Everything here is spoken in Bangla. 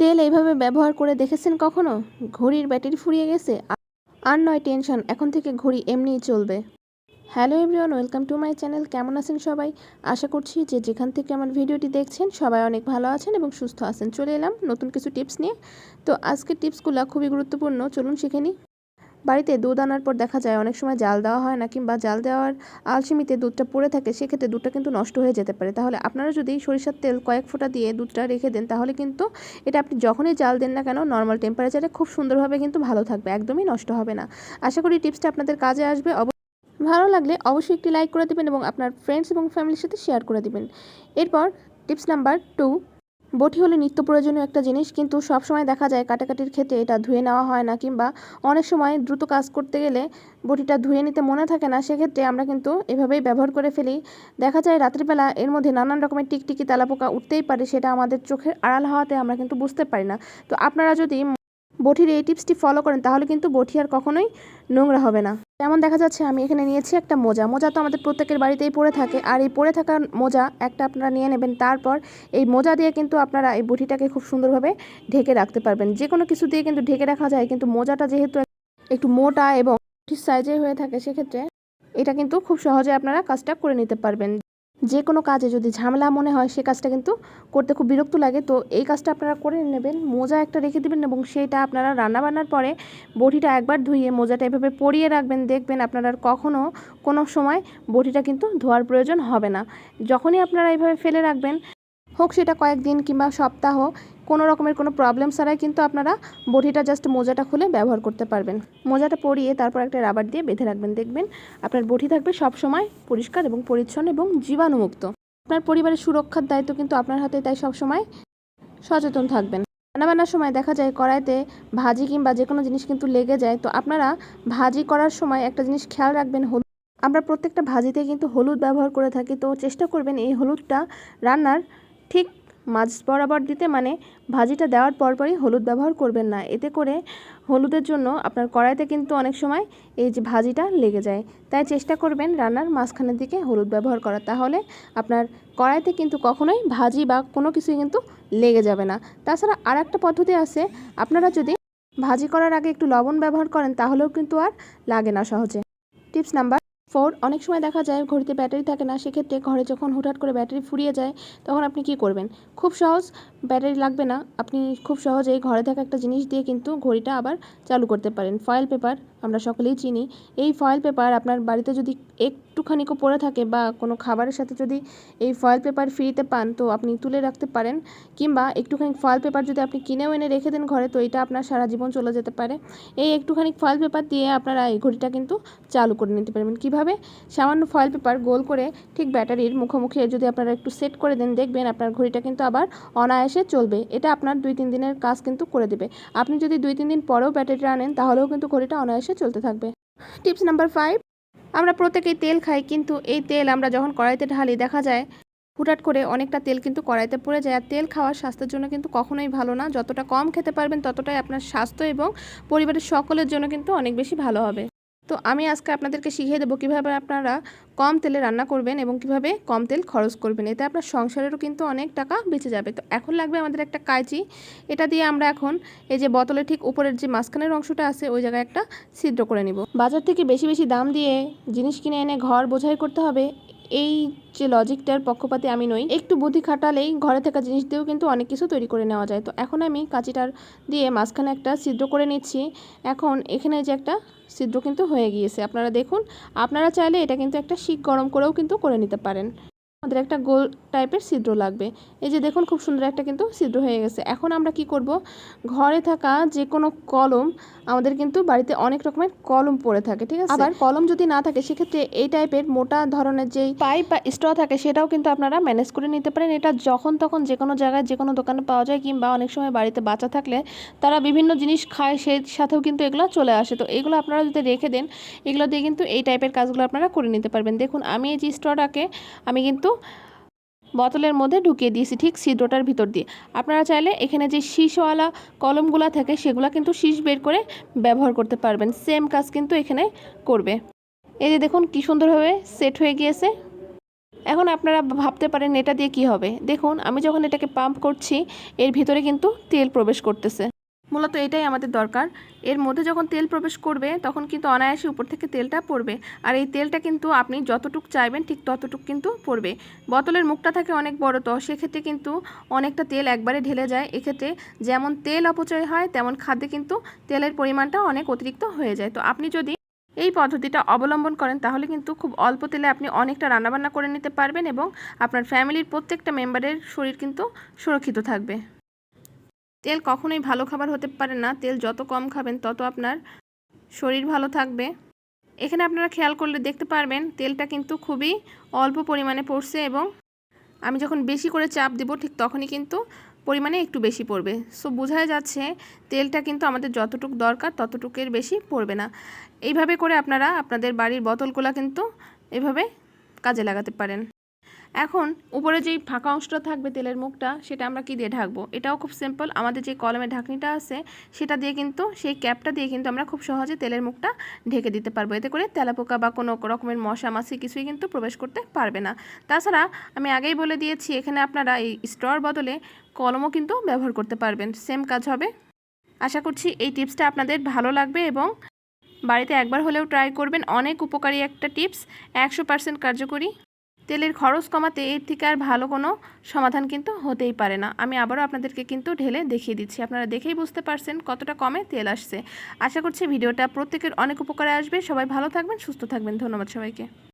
তেল এইভাবে ব্যবহার করে দেখেছেন কখনো? ঘড়ির ব্যাটারি ফুরিয়ে গেছে। আর নয়, টেনশন, এখন থেকে ঘড়ি এমনিই চলবে। Hello everyone, welcome to my channel. কেমন আছেন সবাই? আশা করছি যে যেখান থেকে আমার ভিডিওটি দেখছেন, সবাই অনেক ভালো আছেন এবং সুস্থ আছেন। চলে এলাম নতুন কিছু টিপস নিয়ে। তো আজকের টিপসগুলো খুবই গুরুত্বপূর্ণ। চলুন শিখে নিই। বাড়িতে দুধ আনার পর দেখা যায় অনেক সময় জাল দেওয়া হয় না কিংবা জাল দেওয়ার আলসেমিতে দুধটা পড়ে থাকে, সেক্ষেত্রে দুধটা কিন্তু নষ্ট হয়ে যেতে পারে। তাহলে আপনারা যদি সরিষার তেল কয়েক ফোঁটা দিয়ে দুধটা রেখে দেন, তাহলে কিন্তু এটা আপনি যখনই জাল দেন না কেন নর্মাল টেম্পারেচারে খুব সুন্দরভাবে কিন্তু ভালো থাকবে, একদমই নষ্ট হবে না। আশা করি টিপসটা আপনাদের কাজে আসবে। ভালো লাগলে অবশ্যই একটি লাইক করে দেবেন এবং আপনার ফ্রেন্ডস এবং ফ্যামিলির সাথে শেয়ার করে দেবেন। এরপর টিপস নাম্বার টু বটি হলে নিত্য প্রয়োজনীয় একটা জিনিস, কিন্তু সব সময় দেখা যায় কাটাকাটির ক্ষেত্রে এটা ধুয়ে নেওয়া হয় না কিংবা অনেক সময় দ্রুত কাজ করতে গেলে বটিটা ধুয়ে নিতে মনে থাকে না, সেক্ষেত্রে আমরা কিন্তু এভাবেই ব্যবহার করে ফেলি। দেখা যায় রাত্রিবেলা এর মধ্যে নানান রকমের টিকটিকি তেলাপোকা উঠতেই পারে, সেটা আমাদের চোখের আড়াল হওয়াতে আমরা কিন্তু বুঝতে পারি না। তো আপনারা যদি বটির এই টিপসটি ফলো করেন, তাহলে কিন্তু বটি আর কখনোই নোংরা হবে না। যেমন দেখা যাচ্ছে আমি এখানে নিয়েছি একটা মোজা। মোজা তো আমাদের প্রত্যেকের বাড়িতেই পরে থাকে। আর এই পরে থাকা মোজা একটা আপনারা নিয়ে নেবেন। তারপর এই মোজা দিয়ে কিন্তু আপনারা এই বুটিটাকে খুব সুন্দরভাবে ঢেকে রাখতে পারবেন। যে কোনো কিছু দিয়ে কিন্তু ঢেকে রাখা যায়। কিন্তু মোজাটা যেহেতু একটু মোটা এবং সাইজে হয়ে থাকে, সেক্ষেত্রে এটা কিন্তু খুব সহজে আপনারা কাজটা করে নিতে পারবেন। যে কোনো কাজে যদি ঝামেলা মনে হয়, সে কাজটা কিন্তু করতে খুব বিরক্ত লাগে। তো এই কাজটা আপনারা করে নেবেন। মোজা একটা রেখে দেবেন এবং সেইটা আপনারা রান্না বান্নার পরে বটিটা একবার ধুয়ে মোজাটা এভাবে পরিয়ে রাখবেন। দেখবেন আপনারা কখনও কোনো সময় বটিটা কিন্তু ধোয়ার প্রয়োজন হবে না। যখনই আপনারা এইভাবে ফেলে রাখবেন, হোক সেটা কয়েকদিন কিংবা সপ্তাহ কোনো রকমের কোনো প্রবলেম ছাড়াই কিন্তু আপনারা বটিটা জাস্ট মোজাটা খুলে ব্যবহার করতে পারবেন। মোজাটা পরিয়ে তারপর একটা রাবার দিয়ে বেঁধে রাখবেন, দেখবেন আপনার বটি থাকবে সব সময় পরিষ্কার এবং পরিচ্ছন্ন এবং জীবাণুমুক্ত। আপনার পরিবারের সুরক্ষার দায়িত্ব কিন্তু আপনার হাতে, তাই সব সময় সচেতন থাকবেন। রান্নাবান্নার সময় দেখা যায় কড়াইতে ভাজি কিংবা যে কোনো জিনিস কিন্তু লেগে যায়, তো আপনারা ভাজি করার সময় একটা জিনিস খেয়াল রাখবেন, হলুদ। আমরা প্রত্যেকটা ভাজিতে কিন্তু হলুদ ব্যবহার করে থাকি, তো চেষ্টা করবেন এই হলুদটা রান্নার ঠিক মাছ বরাবর দিতে মানে ভাজিটা দেওয়ার পরপরই হলুদ ব্যবহার করবেন না। এতে করে হলুদের জন্য আপনার কড়াইতে কিন্তু অনেক সময় এই যে ভাজিটা লেগে যায়। তাই চেষ্টা করবেন রান্নার মাঝখানের দিকে হলুদ ব্যবহার করা তাহলে আপনার কড়াইতে কিন্তু কখনোই ভাজি বা কোনো কিছুই কিন্তু লেগে যাবে না। তাছাড়া আর একটা পদ্ধতি আছে, আপনারা যদি ভাজি করার আগে একটু লবণ ব্যবহার করেন তাহলেও কিন্তু আর লাগে না সহজে। টিপস নাম্বার ফোর অনেক সময় দেখা যায় ঘড়িতে ব্যাটারি থাকে না, সেক্ষেত্রে ঘরে যখন হঠাৎ করে ব্যাটারি ফুরিয়ে যায়, তখন আপনি কি করবেন? খুব সহজ, ব্যাটারি লাগবে না, আপনি খুব সহজেই ঘরে থাকা একটা জিনিস দিয়ে কিন্তু ঘড়িটা আবার চালু করতে পারেন। ফয়েল পেপার আমরা সকলেই চিনি, এই ফয়েল পেপার আপনার বাড়িতে যদি একটুখানিকও পড়ে থাকে বা কোনো খাবারের সাথে যদি এই ফয়েল পেপার ফ্রিতে পান, তো আপনি তুলে রাখতে পারেন। কিংবা একটুখানি ফয়েল পেপার যদি আপনি কিনেও এনে রেখে দেন ঘরে, তো এটা আপনার সারা জীবন চলে যেতে পারে। এই একটুখানি ফয়েল পেপার দিয়ে আপনারা এই ঘড়িটা কিন্তু চালু করে নিতে পারবেন। কীভাবে? সামান্য ফয়েল পেপার গোল করে ঠিক ব্যাটারির মুখোমুখি যদি আপনারা একটু সেট করে দেন, দেখবেন আপনার ঘড়িটা কিন্তু আবার অনায়াসে চলবে। এটা আপনার দুই তিন দিনের কাজ কিন্তু করে দেবে। আপনি যদি দুই তিন দিন পরেও ব্যাটারিটা আনেন, তাহলেও কিন্তু ঘড়িটা অনায়াসে চলতে থাকবে। টিপস নাম্বার ফাইভ আমরা প্রত্যেকেই তেল খাই, কিন্তু এই তেল আমরা যখন কড়াইতে ঢালি, দেখা যায় হুটাট করে অনেকটা তেল কিন্তু কড়াইতে পড়ে যায়। আর তেল খাওয়ার স্বাস্থ্যের জন্য কিন্তু কখনোই ভালো না। যতটা কম খেতে পারবেন, ততটাই আপনার স্বাস্থ্য এবং পরিবারের সকলের জন্য কিন্তু অনেক বেশি ভালো হবে। তো আমি আজকে আপনাদেরকে শিখিয়ে দেবো কীভাবে আপনারা কম তেলে রান্না করবেন এবং কীভাবে কম তেল খরচ করবেন। এতে আপনার সংসারেরও কিন্তু অনেক টাকা বেঁচে যাবে। তো এখন লাগবে আমাদের একটা কাঁচি। এটা দিয়ে আমরা এখন এই যে বোতলে ঠিক উপরের যে মাঝখানের অংশটা আছে, ওই জায়গায় একটা ছিদ্র করে নিব। বাজার থেকে বেশি বেশি দাম দিয়ে জিনিস কিনে এনে ঘর বোঝাই করতে হবে। এই যে লজিকটার পক্ষপাতে আমি নই, একটু বুদ্ধি খাটালেই ঘরে থাকা জিনিস দিয়েও কিন্তু অনেক কিছু তৈরি করে নেওয়া যায়। তো এখন আমি কাঁচিটার দিয়ে মাঝখানে একটা ছিদ্র করে নিচ্ছি। এখন এখানে যে একটা ছিদ্র কিন্তু হয়ে গিয়েছে। আপনারা দেখুন, আপনারা চাইলে এটা কিন্তু একটা শিক গরম করেও কিন্তু করে নিতে পারেন। আমাদের একটা গোল টাইপের ছিদ্র লাগবে। এই যে দেখুন খুব সুন্দর একটা কিন্তু ছিদ্র হয়ে গেছে। এখন আমরা কি করব? ঘরে থাকা যে কোনো কলম, আমাদের কিন্তু বাড়িতে অনেক রকমের কলম পড়ে থাকে, ঠিক আছে? আবার কলম যদি না থাকে, সেক্ষেত্রে এই টাইপের মোটা ধরনের যেই পাইপ বা স্ট্র থাকে, সেটাও কিন্তু আপনারা ম্যানেজ করে নিতে পারেন। এটা যখন তখন যে কোনো জায়গায় যে কোনো দোকানে পাওয়া যায় কিংবা অনেক সময় বাড়িতে বাচ্চা থাকলে তারা বিভিন্ন জিনিস খায়, সেই সাথেও কিন্তু এগুলো চলে আসে। তো এগুলো আপনারা যদি রেখে দেন, এগুলো দিয়ে কিন্তু এই টাইপের কাজগুলো আপনারা করে নিতে পারবেন। দেখুন, আমি এই যে স্ট্রটাকে, আমি কিন্তু বোতলের মধ্যে ঢুকিয়ে দিয়েছি, ঠিক ছিদ্রটার ভিতর দিয়ে। আপনারা চাইলে এখানে যে শীষওয়ালা কলমগুলো থাকে, সেগুলো কিন্তু শীষ বের করে ব্যবহার করতে পারবেন। সেম কাজ কিন্তু এখানে করবে। এই যে দেখুন কী সুন্দরভাবে সেট হয়ে গিয়েছে। এখন আপনারা ভাবতে পারেন এটা দিয়ে কি হবে। দেখুন, আমি যখন এটাকে পাম্প করছি, এর ভিতরে কিন্তু তেল প্রবেশ করতেছে। মূলত এটাই আমাদের দরকার। এর মধ্যে যখন তেল প্রবেশ করবে, তখন কিন্তু অনায়াসে উপর থেকে তেলটা পড়বে। আর এই তেলটা কিন্তু আপনি যতটুক চাইবেন, ঠিক ততটুক কিন্তু পড়বে। বোতলের মুখটা থাকে অনেক বড়, তো সেক্ষেত্রে কিন্তু অনেকটা তেল একবারে ঢেলে যায়। এক্ষেত্রে যেমন তেল অপচয় হয়, তেমন খাদ্যে কিন্তু তেলের পরিমাণটা অনেক অতিরিক্ত হয়ে যায়। তো আপনি যদি এই পদ্ধতিটা অবলম্বন করেন, তাহলে কিন্তু খুব অল্প তেলে আপনি অনেকটা রান্নাবান্না করে নিতে পারবেন এবং আপনার ফ্যামিলির প্রত্যেকটা মেম্বারের শরীর কিন্তু সুরক্ষিত থাকবে। তেল কখনোই ভালো খাবার হতে পারে না। তেল যত কম খাবেন, তত আপনার শরীর ভালো থাকবে। এখানে আপনারা খেয়াল করলে দেখতে পারবেন, তেলটা কিন্তু খুবই অল্প পরিমাণে পড়ছে এবং আমি যখন বেশি করে চাপ দেবো, ঠিক তখনই কিন্তু পরিমাণে একটু বেশি পড়বে। সো, বোঝাই যাচ্ছে তেলটা কিন্তু আমাদের যতটুক দরকার, ততটুকের বেশি পড়বে না। এইভাবে করে আপনারা আপনাদের বাড়ির বোতলগুলো কিন্তু এভাবে কাজে লাগাতে পারেন। এখন উপরে যেই ফাঁকা অংশটা থাকবে তেলের মুখটা, সেটা আমরা কি দিয়ে ঢাকবো? এটাও খুব সিম্পল আমাদের যে কলমের ঢাকনিটা আছে, সেটা দিয়ে কিন্তু, সেই ক্যাপটা দিয়ে কিন্তু আমরা খুব সহজে তেলের মুখটা ঢেকে দিতে পারব। এতে করে তেলাপোকা বা কোনো রকমের মশা মাছি কিছুই কিন্তু প্রবেশ করতে পারবে না। তাছাড়া আমি আগেই বলে দিয়েছি, এখানে আপনারা এই স্টর বদলে কলমও কিন্তু ব্যবহার করতে পারবেন। সেম কাজ হবে। আশা করছি এই টিপসটা আপনাদের ভালো লাগবে এবং বাড়িতে একবার হলেও ট্রাই করবেন। অনেক উপকারী একটা টিপস, একশো পার্সেন্ট কার্যকরী। তেলের খরচ কমাতে এর থেকে আর ভালো কোনো সমাধান কিন্তু হতেই পারে না। আমি আবারও আপনাদেরকে কিন্তু ঢেলে দেখিয়ে দিচ্ছি। আপনারা দেখেই বুঝতে পারছেন কতটা কমে তেল আসছে। আশা করছি ভিডিওটা প্রত্যেকের অনেক উপকারে আসবে। সবাই ভালো থাকবেন, সুস্থ থাকবেন। ধন্যবাদ সবাইকে।